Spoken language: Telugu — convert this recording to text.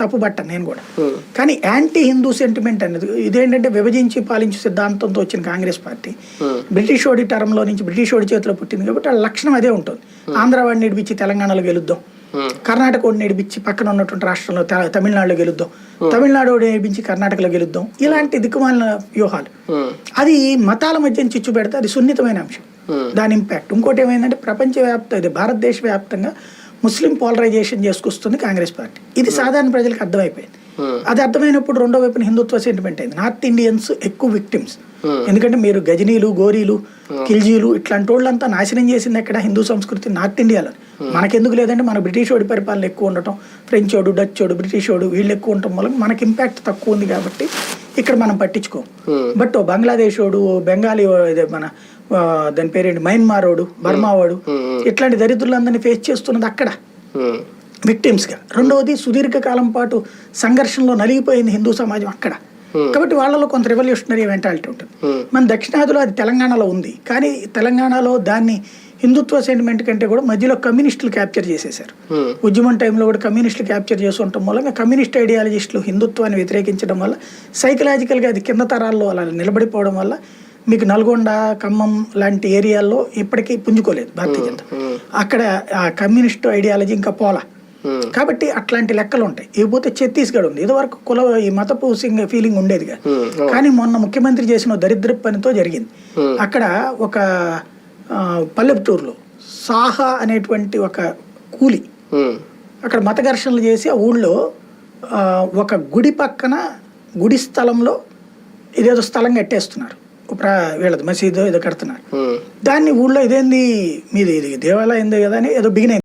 తప్పుబట్ట నేను కూడా. కానీ యాంటీ హిందూ సెంటిమెంట్ అనేది ఇదేంటంటే విభజించి పాలించే సిద్ధాంతంతో వచ్చిన కాంగ్రెస్ పార్టీ. బ్రిటిష్ ఓడి టర్మ్లో నుంచి బ్రిటిష్ ఓడి చేతిలో పుట్టింది కాబట్టి వాళ్ళ లక్షణం అదే ఉంటుంది. ఆంధ్ర వాడిని నడిపించి తెలంగాణలో గెలుద్దాం. కర్ణాటక వాడిని నడిపించి పక్కన ఉన్నటువంటి రాష్ట్రంలో తమిళనాడులో గెలుద్దాం. తమిళనాడు నడిపించి కర్ణాటకలో గెలుద్దాం. ఇలాంటి దిక్కుమాలిన వ్యూహాలు. అది మతాల మధ్య చిచ్చు పెడితే అది సున్నితమైన అంశం. దాని ఇంపాక్ట్ ఇంకోటి ఏమైందంటే ప్రపంచవ్యాప్త ఇది భారతదేశ వ్యాప్తంగా ముస్లిం పోలరైజేషన్ చేసుకొస్తుంది కాంగ్రెస్ పార్టీ. ఇది సాధారణ ప్రజలకు అర్థమైపోయింది. అది అర్థమైనప్పుడు రెండో వైపున హిందుత్వ సెంటిమెంట్ అయింది. నార్త్ ఇండియన్స్ ఎక్కువ విక్టిమ్స్ ఎందుకంటే మీరు గజనీలు గోరీలు కిల్జీలు ఇట్లాంటి వాళ్ళంతా నాశనం చేసింది ఎక్కడ? హిందూ సంస్కృతి నార్త్ ఇండియాలో మనకెందుకు లేదంటే మన బ్రిటిష్ వాడి పరిపాలన ఎక్కువ ఉండటం. ఫ్రెంచ్ వాడు డచ్ వాడు బ్రిటిష్ వాడు వీళ్ళు ఎక్కువ ఉండటం వల్ల మనకి ఇంపాక్ట్ తక్కువ ఉంది కాబట్టి ఇక్కడ మనం పట్టించుకోం. బట్ ఓ బంగ్లాదేశ్ వాడు ఓ బెంగాలీ మన దాని పేరేంటి మయన్మార్ వాడు బర్మా వాడు ఇట్లాంటి దరిద్రులందరినీ ఫేస్ చేస్తున్నది అక్కడ. Victims గా. రెండవది సుదీర్ఘ కాలం పాటు సంఘర్షణలో నలిగిపోయింది హిందూ సమాజం అక్కడ. కాబట్టి వాళ్ళలో కొంత రెవల్యూషనరీ మెంటాలిటీ ఉంటుంది. మన దక్షిణాదిలో అది తెలంగాణలో ఉంది. కానీ తెలంగాణలో దాన్ని హిందుత్వ సెంటిమెంట్ కంటే కూడా మధ్యలో కమ్యూనిస్టులు క్యాప్చర్ చేసేశారు. ఉద్యమం టైంలో కూడా కమ్యూనిస్టులు క్యాప్చర్ చేసి ఉండటం మూలంగా కమ్యూనిస్ట్ ఐడియాలజిస్టులు హిందుత్వాన్ని వ్యతిరేకించడం వల్ల సైకలాజికల్గా అది కింద తరాల్లో అలా నిలబడిపోవడం వల్ల మీకు నల్గొండ ఖమ్మం లాంటి ఏరియాల్లో ఇప్పటికీ పుంజుకోలేదు భారతీయ జనతా. అక్కడ ఆ కమ్యూనిస్ట్ ఐడియాలజీ ఇంకా పోలా. కాబట్టి అట్లాంటి లెక్కలు ఉంటాయి. ఇకపోతే ఛత్తీస్గఢ్ ఉంది. ఇదివరకు కుల ఈ మతపు సింగ్ ఫీలింగ్ ఉండేది కాదు కానీ మొన్న ముఖ్యమంత్రి చేసిన దరిద్ర పనితో జరిగింది. అక్కడ ఒక పల్లెటూరులో సాహా అనేటువంటి ఒక కూలి అక్కడ మత ఘర్షణలు చేసి ఆ ఊళ్ళో ఒక గుడి పక్కన గుడి స్థలంలో ఇదేదో స్థలం కట్టేస్తున్నారు. వీళ్ళది మసీదు ఏదో కడుతున్నారు. దాన్ని ఊళ్ళో ఇదేంది మీది ఇది దేవాలయం కదా అని ఏదో బిగిన్